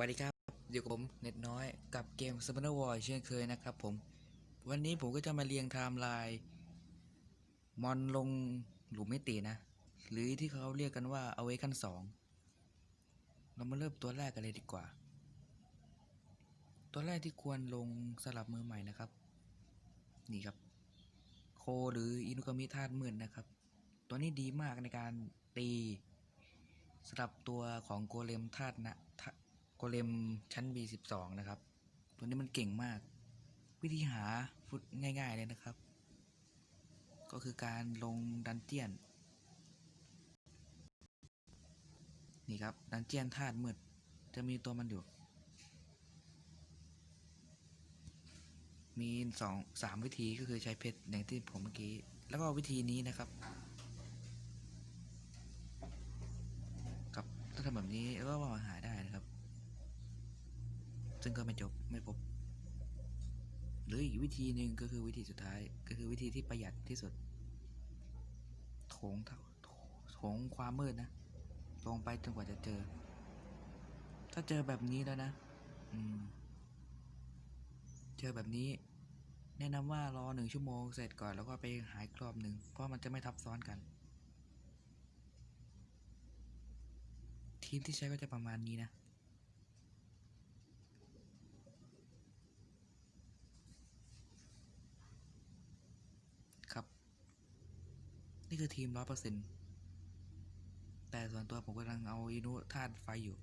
วัสดีครับอยู่กับผมเน็ตน้อยกับเกม s p a n n e r War เช่นเคยนะครับผม วันนี้ผมก็จะมาเรียงไทม์ไลน์มอนลงหลุมมิตินะ หรือที่เขาเรียกกันว่าเอาไว้ขั้นสองเรามาเริ่มตัวแรกกันเลยดีกว่า ตัวแรกที่ควรลงสลับมือใหม่นะครับ นี่ครับ โคหรืออินุกามิธาตุมืดนนะครับ ตัวนี้ดีมากในการตีสำหรับตัวของโกเลมธาตุนะธา โกเลมชั้น B12 นะครับ ตัวนี้มันเก่งมาก วิธีหาฟุตง่าย ๆ เลยนะครับ ก็คือการลงดันเจียน นี่ครับ ดันเจียนธาตุมืด จะมีตัวมันอยู่ มีสองสามวิธีก็คือใช้เพชรอย่างที่ผมเมื่อกี้ แล้วก็วิธีนี้นะครับกับถ้าทำแบบนี้ก็มาหาได้นะครับ ซึ่งก็ไม่จบไม่พบ หรืออีกวิธีหนึ่งก็คือวิธีสุดท้ายก็คือวิธีที่ประหยัดที่สุดโถงเท่าโถงความมืดนะลงไปจนกว่าจะเจอ ถ้าเจอแบบนี้แล้วนะอืมเจอแบบนี้ แนะนำว่ารอหนึ่งชั่วโมงเสร็จก่อนแล้วก็ไปหาอีกรอบหนึ่งเพราะมันจะไม่ทับซ้อนกันทีมที่ใช้ก็จะประมาณนี้นะ ครับ นี่คือทีมร้อยเปอร์เซ็นต์แต่ส่วนตัวผมกำลังเอาอินุธาตุไฟอยู่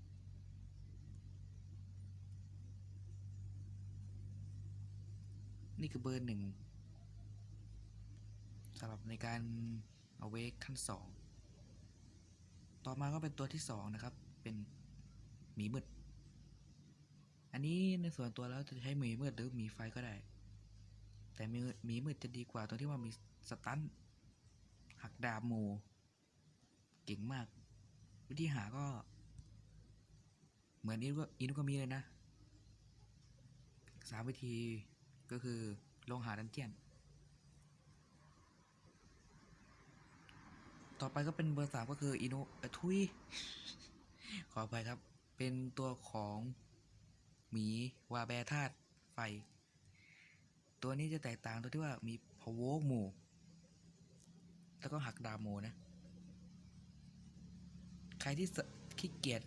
นี่คือเบอร์หนึ่งสำหรับในการเอาเวกขั้นสอง ต่อมาก็เป็นตัวที่สองนะครับ เป็นหมีมืด อันนี้ในส่วนตัวแล้วจะใช้หมีมืดหรือหมีไฟก็ได้ แต่หมีหมีมืดจะดีกว่าตรงที่ว่ามีสตัน หักดาบหมูเก่งมาก วิธีหาก็ เหมือนอินุอินุก็มีเลยนะสามวิธีก็คือลงหาดันเจียน ต่อไปก็เป็นเบอร์สามก็คืออินุเอ่อทุย ขออภัยครับ เป็นตัวของหมีวาแบร์ธาตุไฟ ตัวนี้จะแตกต่างตรงที่ว่ามีพะโวกหมู่ แล้วก็หักดาบหมูนะ ใครที่ขี้เกียจ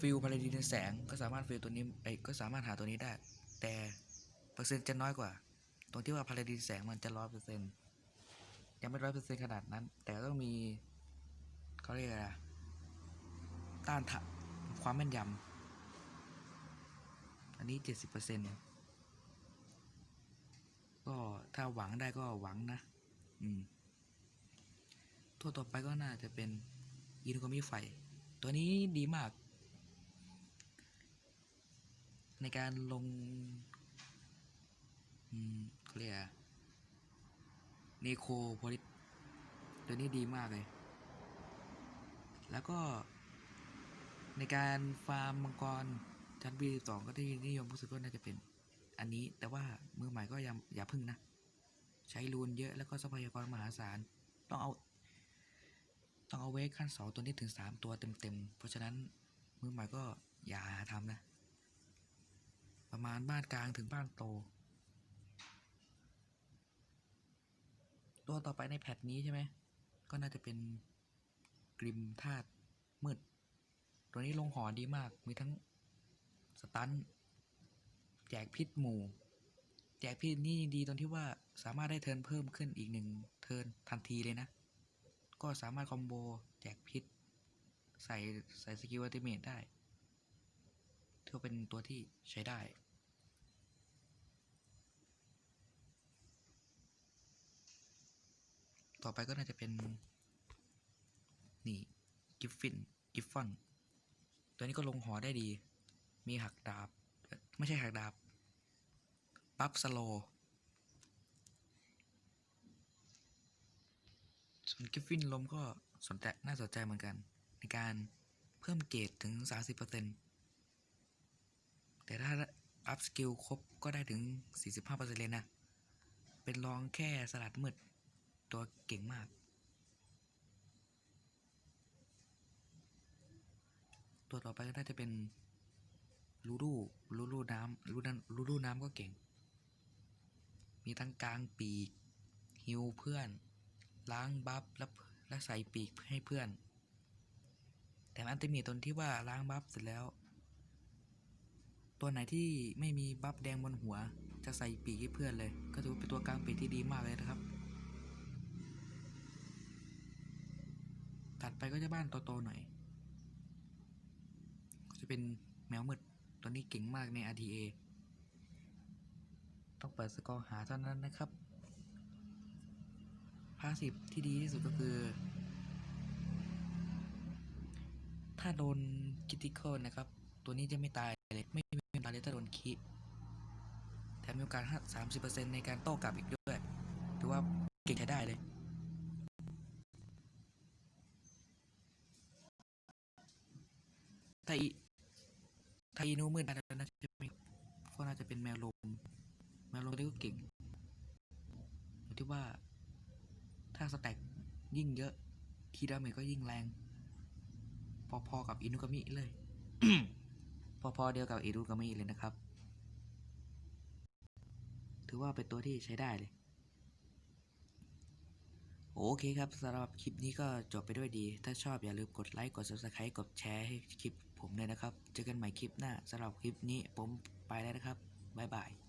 ฟิลพาราดินแสง ก็สามารถฟิลตัวนี้ไอ้ก็สามารถหาตัวนี้ได้ แต่เปอร์เซ็นต์จะน้อยกว่า ตรงที่ว่าพาราดินแสงมันจะร้อยเปอร์เซ็นต์ยังไม่ร้อยเปอร์เซ็นต์ขนาดนั้น แต่ต้องมีเขาเรียกอะไรต้านทะความแม่นยำอันนี้เจ็ดสิบเปอร์เซ็นต์ก็ถ้าหวังได้ก็หวังนะ อืม ตัวต่อไปก็น่าจะเป็นอินุกามิไฟ ตัวนี้ดีมาก ในการลงอืมเขาเรียกเนโคโพลิสตัวนี้ดีมากเลย แล้วก็ในการฟาร์มมังกรชั้น B12 ก็ที่นิยมรู้สึกว่าน่าจะเป็นอันนี้แต่ว่ามือใหม่ก็อย่าอย่าพึ่งนะ ใช้รูนเยอะแล้วก็ทรัพยากรมหาศาล ต้องเอา ต้องเอาเวกขั้นสองตัวนี้ถึงสามตัวเต็มๆ เพราะฉะนั้นมือใหม่ก็อย่าหาทำนะ ประมาณบ้านกลางถึงบ้านโต ตัวต่อไปในแพทนี้ใช่ไหม ก็น่าจะเป็นกริมธาตุมืด ตัวนี้ลงหอดีมาก มีทั้งสตันแจกพิษหมู่ แจกพิษนี่ดีตรงที่ว่าสามารถได้เทิร์นเพิ่มขึ้นอีกหนึ่งเทิร์นทันทีเลยนะ ก็สามารถคอมโบแจกพิษ ใส่ใส่สกิลอัลติเมทได้ถือว่าเป็นตัวที่ใช้ได้ต่อไปก็น่าจะเป็น นี่ กิฟฟิน กิฟฟอน ตัวนี้ก็ลงหอได้ดี มีหักดาบ ไม่ใช่หักดาบ บัฟสโล ส่วน กิฟฟินลมก็สนใจน่าสนใจเหมือนกัน ในการเพิ่มเกรดถึง 30%แต่ถ้าอัพสกิลครบก็ได้ถึง 45%เลยนะ เป็นรองแค่สลัดมืด ตัวเก่งมาก ตัวต่อไปก็น่าจะเป็นลูลูลูลูน้ำลูนั้นลูลูน้ำก็เก่ง มีทั้งกลางปีกฮิวเพื่อน ล้างบัฟแล้วแล้วใส่ปีกให้เพื่อน แต่มันจะมีตนที่ว่าล้างบัฟเสร็จแล้ว ตัวไหนที่ไม่มีบัฟแดงบนหัว จะใส่ปีกให้เพื่อนเลย ก็ถือว่าเป็นตัวกลางปีกที่ดีมากเลยนะครับถัดไปก็จะบ้านโตๆหน่อย ก็จะเป็นแมวมืดตัวนี้เก่งมากใน RTA ต้องเปิดสกอร์หาเท่านั้นนะครับ พาสิบที่ดีที่สุดก็คือ ถ้าโดนคิติคอลนะครับ ตัวนี้จะไม่ตายเลย ไม่ไม่ตายเลยถ้าโดนคิแถมมีโอกาสสามสิบเปอร์เซ็นในการโต้กลับอีกด้วยถือว่าเก่งใช้ได้เลยถ้าอีถ้าอีนูมืดน่าจะน่าจะไม่ก็น่าจะเป็นแมวลมแมวลมนี้ก็เก่งที่ว่า ถ้าสแต็กยิ่งเยอะ คีดาเมจก็ยิ่งแรง พอๆกับอินุกามิเลย พอๆเดียวกับอินุกามิเลยนะครับ ถือว่าเป็นตัวที่ใช้ได้เลย โอเคครับสำหรับคลิปนี้ก็จบไปด้วยดี ถ้าชอบอย่าลืมกดไลค์ กด subscribe กดแชร์ให้คลิปผมเลยนะครับ เจอกันใหม่คลิปหน้าสำหรับคลิปนี้ผมไปแล้วนะครับ บ๊ายบาย